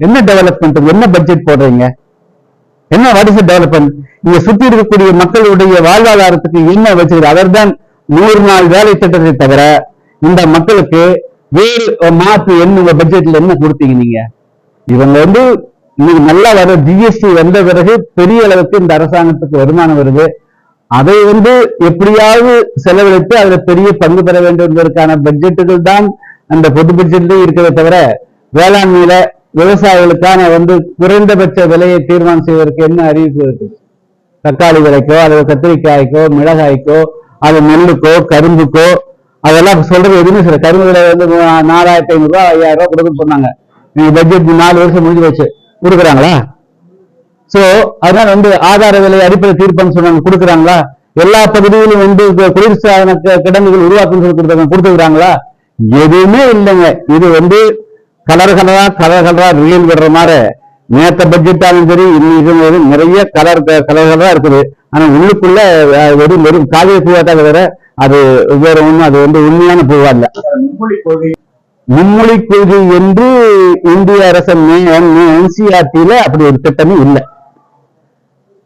என்ன டெவலப்மெண்ட் என்ன பட்ஜெட் போடுறீங்க? என்ன வாட் இஸ் டெவலப்மெண்ட் இங்க சுத்தி இருக்கக்கூடிய மக்களுடைய வாழ்வாதாரத்துக்கு என்ன வச்சிருக்கு அவர் தான் நூறு நாள் வேலை திட்டத்தை தவிர இந்த மக்களுக்கு வேறு மாற்று என்ன பட்ஜெட்ல என்ன கொடுத்தீங்க நீங்க? இவங்க வந்து இன்னைக்கு நல்லா வர ஜிஎஸ்டி வந்த பிறகு பெரிய அளவுக்கு இந்த அரசாங்கத்துக்கு வருமானம் வருது. அதை வந்து எப்படியாவது செலவழித்து அதுல பெரிய பங்கு பெற வேண்டும் என்பதற்கான பட்ஜெட்டுகள் தான் அந்த பொது பட்ஜெட்லயும் இருக்கிறத தவிர வேளாண்மையில விவசாயிகளுக்கான வந்து குறைந்தபட்ச விலையை தீர்மானம் செய்வதற்கு என்ன அறிவிப்பு இருக்கு? தக்காளி விலைக்கோ அல்லது கத்திரிக்காய்க்கோ மிளகாய்க்கோ அது நெல்லுக்கோ கரும்புக்கோ அதெல்லாம் சொல்றது எதுவுமே சில கரும்பு விலை வந்து நாலாயிரத்தி ஐநூறு ரூபாய் ஐயாயிரம் ரூபாய் கொடுக்க சொன்னாங்க. நீங்க பட்ஜெட் நாலு வருஷம் முடிஞ்சு வச்சு கொடுக்குறாங்களா? சோ அதனால வந்து ஆதார விலை அடிப்படை தீர்ப்புன்னு சொன்னாங்க. கொடுக்குறாங்களா? எல்லா பகுதியிலும் வந்து கு- குளிர்சாதன கிடங்குகள் உருவாக்கம் சொல்லி கொடுத்தாங்க கொடுத்துக்கிறாங்களா எதுவுமே இல்லைங்க. இது வந்து கலர் கலரா கலர் கலரா ரீல் விடுற மாதிரி நேத்த பட்ஜெட்டாலும் சரி இன்னைக்கு நிறைய கலர் கலர் கலரா இருக்குது. ஆனா உள்ளுக்குள்ள வெறும் வெறும் காவிய பூவா தான் வேற அது வேற ஒண்ணும் அது வந்து உண்மையான பூவா இல்ல. மும்மொழி கொள்கை என்று இந்திய அரசு என்சிஆர்டில அப்படி ஒரு திட்டமே இல்லை.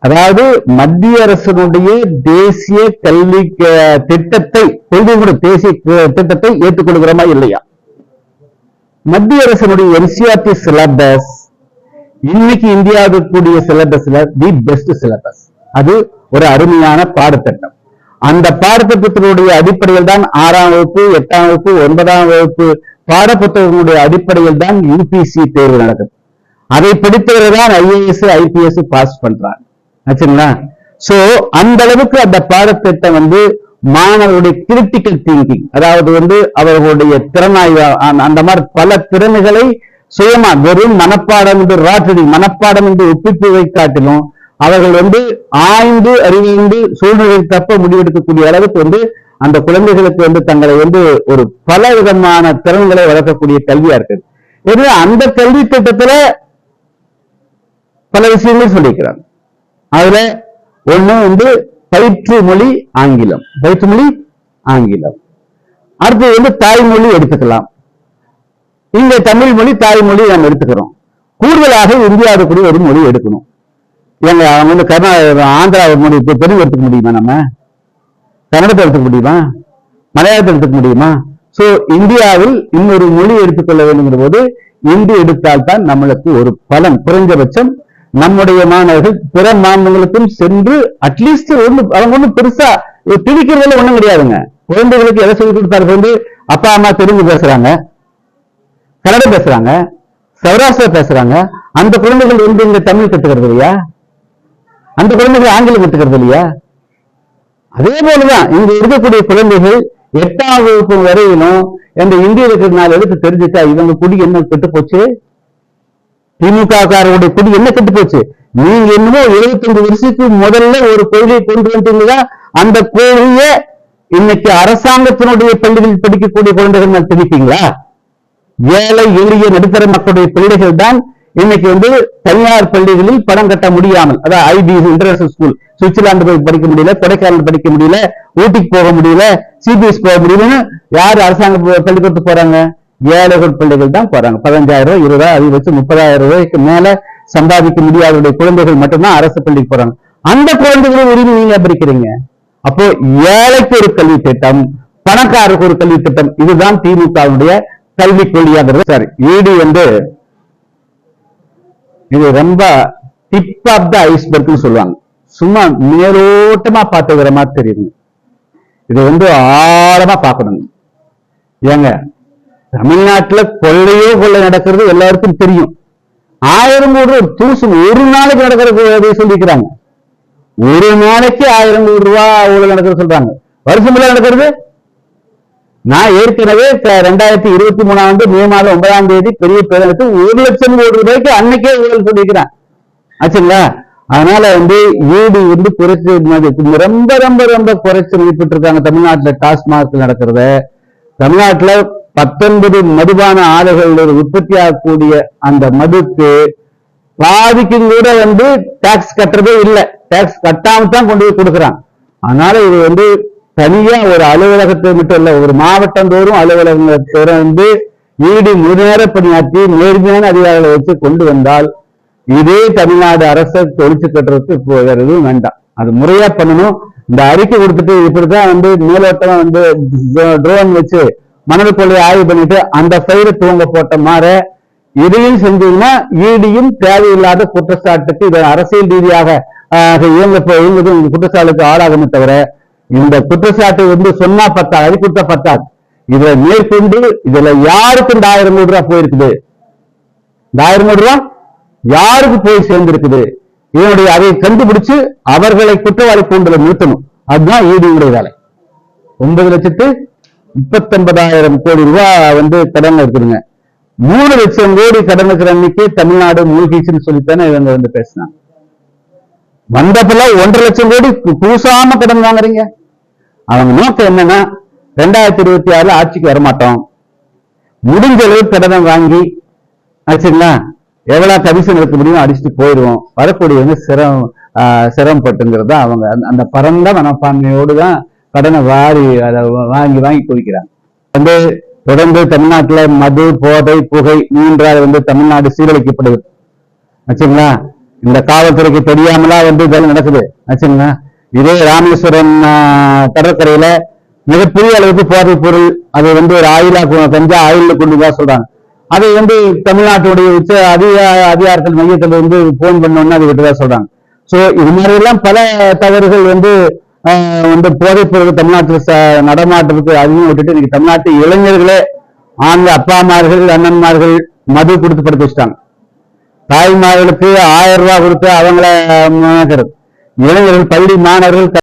அதாவது மத்திய அரசனுடைய தேசிய கல்வி க- திட்டத்தை கொள்கை கூட தேசிய க- திட்டத்தை ஏற்றுக்கொள்கிறோமா இல்லையா? மத்திய அரசனுடைய என்சிஆர்டி சிலபஸ் இன்னைக்கு இந்தியாவுக்கு கூடிய சிலபஸ்ல தி பெஸ்ட் சிலபஸ் அது ஒரு அருமையான பாடத்திட்டம். அந்த பாடத்திட்டத்தினுடைய அடிப்படையில் தான் ஆறாம் வகுப்பு எட்டாம் வகுப்பு ஒன்பதாம் வகுப்பு பாடப்புத்தகங்களுடைய அடிப்படையில் தான் யூபிசி தேர்வு நடக்குது. அதை படித்தவர்கள் தான் ஐஏஎஸ் ஐபிஎஸ் பாஸ் பண்றாங்க. ஆச்சுங்களா? சோ அந்த அளவுக்கு அந்த பாடத்திட்டம் வந்து மாணவருடைய கிரிட்டிக்கல் திங்கிங் அதாவது வந்து அவர்களுடைய திறனாய்வு அந்த- மாதிரி பல திறமைகளை சுயமா வெறும் மனப்பாடம் என்று ராட்டடி மனப்பாடம் என்று ஒப்பிப்புவை காட்டிலும் அவர்கள் வந்து ஆய்ந்து அறிந்து சூழ்நிலை தப்ப முடிவெடுக்கக்கூடிய அளவுக்கு வந்து அந்த குழந்தைகளுக்கு வந்து தங்களை வந்து ஒரு பல விதமான திறன்களை வளர்க்கக்கூடிய கல்வியா இருக்குது. எனவே அந்த கல்வி திட்டத்துல பல விஷயங்கள் சொல்லியிருக்கிறாங்க. அதுல ஒண்ணு வந்து பயிற்று மொழி ஆங்கிலம். பயிற்று மொழி ஆங்கிலம். அடுத்து வந்து தாய்மொழி எடுத்துக்கலாம். இங்க தமிழ் மொழி தாய்மொழி நம்ம எடுத்துக்கிறோம். கூடுதலாக இந்தியாவுக்குரிய ஒரு மொழி எடுக்கணும். எங்க அவங்க வந்து கர்நாடகா ஆந்திரா மொழி இப்ப தெலுங்கு எடுத்துக்க முடியுமா நம்ம? கன்னடத்தை எடுத்துக்க முடியுமா? மலையாளத்தை எடுத்துக்க முடியுமா? சோ இந்தியாவில் இன்னொரு மொழி எடுத்துக்கொள்ள வேண்டுங்கிற போது இந்தி எடுத்தால் தான் நம்மளுக்கு ஒரு பலன் குறைந்தபட்சம் நம்முடைய மாணவர்கள் பிற மாநிலங்களுக்கும் சென்று அட்லீஸ்ட் ஒண்ணு அவங்க ஒண்ணு பெருசா இது திணிக்கிறதுல ஒண்ணும் கிடையாதுங்க. குழந்தைகளுக்கு எதை சொல்லி கொடுத்தாரு வந்து அப்பா அம்மா தெலுங்கு பேசுறாங்க. கன்னடம் பேசுறாங்க. சௌராஷ்டிரா பேசுறாங்க. அந்த குழந்தைகள் வந்து இங்க தமிழ் கத்துக்கிறது இல்லையா? அந்த குழந்தைகள் ஆங்கிலம் கத்துக்கிறது இல்லையா? அதே போலதான் இங்க இருக்கக்கூடிய குழந்தைகள் எட்டாம் வகுப்பு வரையிலும் இந்த இந்திய இருக்கிற எழுத்து தெரிஞ்சுட்டா இவங்க குடி என்ன கெட்டு போச்சு? திமுக காரருடைய குடி என்ன கெட்டு போச்சு? நீங்க என்னமோ 75 வருஷத்துக்கு முதல்ல ஒரு கொள்கை கொண்டு வந்தீங்களா? அந்த கொள்கைய இன்னைக்கு அரசாங்கத்தினுடைய பள்ளிகளில் படிக்கக்கூடிய குழந்தைகள் மேல் திணிப்பீங்களா ஏழை எளிய நடுத்தர மக்களுடைய பிள்ளைகள் தான் இன்னைக்கு வந்து தனியார் பள்ளிகளில் பணம் கட்ட முடியாமல் அதாவது ஐபி இன்டர்நேஷனல் ஸ்கூல் சுவிட்சர்லாந்து போய் படிக்க முடியல கொடைக்கானல் படிக்க முடியல ஊட்டிக்கு போக முடியல சிபிஎஸ் போக முடியலன்னு யார் அரசாங்க பள்ளிக்கூடத்துக்கு போறாங்க? ஏழைகள் பிள்ளைகள் தான் போறாங்க பதினஞ்சாயிரம் ரூபாய் இருபது ரூபாய் அதிகபட்சம் முப்பதாயிரம் ரூபாய்க்கு மேல சம்பாதிக்க முடியாதவருடைய குழந்தைகள் மட்டும்தான் அரசு பள்ளிக்கு போறாங்க. அந்த குழந்தைகளும் உரிமை நீங்க பிரிக்கிறீங்க அப்போ ஏழைக்கு ஒரு கல்வி திட்டம் பணக்காரருக்கு ஒரு கல்வி திட்டம் இதுதான் திமுகவுடைய கல்வி கொள்கையாகிறது. சார் ஈடு வந்து இது ரொம்ப டிப் ஆஃப் த ஐஸ்பர்க்னு சொல்லுவாங்க. சும்மா மேலோட்டமா பார்த்துக்கிற மாதிரி தெரியுது. இது வந்து ஆழமா பார்க்கணுங்க ஏங்க தமிழ்நாட்டுல கொள்ளையோ கொள்ளை நடக்கிறது எல்லாருக்கும் தெரியும். ஆயிரம் கோடி ரூபாய் தூசு ஒரு நாளைக்கு நடக்கிற சொல்லிக்கிறாங்க. ஒரு நாளைக்கு ஆயிரம் கோடி ரூபாய் ஊழல் நடக்கிறது சொல்றாங்க. வருஷம் நடக்கிறது? நான் ஏற்கனவே ரெண்டாயிரத்தி இருபத்தி மூணாம் ஆண்டு மே மாதம் ஒன்பதாம் தேதி பெரிய பேருக்கு ஒரு லட்சம் கோடி ரூபாய்க்கு அன்னைக்கே ஊழல் சொல்லியிருக்கிறேன் ஆச்சுங்களா? அதனால வந்து ஈடு வந்து குறைச்சு ரொம்ப ரொம்ப ரொம்ப குறைச்சு மதிப்பிட்டு இருக்காங்க தமிழ்நாட்டுல டாஸ்மாக் நடக்கிறத. தமிழ்நாட்டுல பத்தொன்பது மதுபான ஆலைகள் உற்பத்தி ஆகக்கூடிய அந்த மதுக்கு பாதிக்கும் கூட வந்து டாக்ஸ் கட்டுறதே இல்லை. டாக்ஸ் கட்டாம தான் கொண்டு போய் கொடுக்குறான் அதனால இது வந்து தனியா ஒரு அலுவலகத்தை மட்டும் இல்ல ஒரு மாவட்டம் தோறும் அலுவலகத்தை வந்து ஈடு முழுநேர பணியாற்றி நேர்மையான அதிகாரிகளை வச்சு கொண்டு வந்தால் இதே தமிழ்நாடு அரசை தொழிற்சி கட்டுறதுக்கு இப்போ வேற எதுவும் வேண்டாம். அது முறையா பண்ணணும். இந்த அறிக்கை கொடுத்துட்டு இப்படிதான் வந்து மேலோட்டமா வந்து ட்ரோன் வச்சு மணல் கொள்ளையை ஆய்வு பண்ணிட்டு அந்த ஃபைலை தூங்க போட்ட மாதிரி இதையும் செஞ்சீங்கன்னா ஈடியும் தேவையில்லாத குற்றச்சாட்டுக்கு இது அரசியல் ரீதியாக இயங்க இயங்குது. இந்த குற்றச்சாட்டுக்கு ஆளாகுமே தவிர இந்த குற்றச்சாட்டு வந்து சொன்னா பத்தாது அது பத்தாது. இதுல மேற்கொண்டு இதுல யாருக்கு இந்த ஆயிரம் கோடி ரூபாய் போயிருக்குது? இந்த ஆயிரம் கோடி ரூபாய் யாருக்கு போய் சேர்ந்திருக்குது? இதனுடைய அதை கண்டுபிடிச்சு அவர்களை குற்றவாளி கூண்டல நிறுத்தணும். அதுதான் ஈடியுடைய வேலை. ஒன்பது லட்சத்து முப்பத்தொன்பதாயிரம் கோடி ரூபாய் வந்து கடன் இருக்குதுங்க மூணு லட்சம் கோடி கடன் இருக்கிற அன்னைக்கு தமிழ்நாடு மூழ்கிச்சுன்னு சொல்லித்தானே இவங்க வந்து பேசினாங்க. வந்தப்பல ஒன்றரை லட்சம் கோடி பூசாம கடன் வாங்குறீங்க. அவங்க நோக்கம் என்னன்னா ரெண்டாயிரத்தி இருபத்தி ஆறுல ஆட்சிக்கு வரமாட்டோம். முடிஞ்ச அளவுக்கு கடனை வாங்கி ஆச்சுங்களா எவ்வளவு கமிஷன் எடுக்க முடியும் அடிச்சுட்டு போயிடுவோம். வரக்கூடியவங்க சிரம் ஆஹ் சிரமப்பட்டுங்கிறது அவங்க அந்த- அந்த பரந்த மனப்பான்மையோடு தான் கடனை வாரி அதை வாங்கி வாங்கி குவிக்கிறாங்க. வந்து தொடர்ந்து தமிழ்நாட்டில் மது போதை புகை மூன்றாவது வந்து தமிழ்நாடு சீரழிக்கப்படுது. ஆச்சுங்களா? இந்த காவல்துறைக்கு தெரியாமலா வந்து இதெல்லாம் நடக்குது. ஆச்சுங்களா? இதே ராமேஸ்வரம் கடற்கரையில மிகப்பெரிய அளவுக்கு போதைப் பொருள் அது வந்து ஒரு ஆயிலா கொ- கஞ்சா ஆயில கொண்டு தான் சொல்றாங்க. அதை வந்து தமிழ்நாட்டுடைய உச்ச அதிக அதிகாரத்தில் மையத்தில் வந்து போன் பண்ணோன்னு அது விட்டுதான் சொல்றாங்க. சோ இது மாதிரி எல்லாம் பல தவறுகள் வந்து இந்த வந்து போதைப் பொருள் தமிழ்நாட்டில் நடமாட்டத்துக்கு அதிகம் விட்டுட்டு இன்னைக்கு தமிழ்நாட்டு இளைஞர்களே ஆண்கள் அப்பாமார்கள் அண்ணன்மார்கள் மது கொடுத்து படுத்து வச்சுட்டாங்க. தாய்மார்களுக்கு ஆயிரம் ரூபாய் கொடுத்து அவங்கள இளைஞர்கள் பள்ளி மாணவர்கள்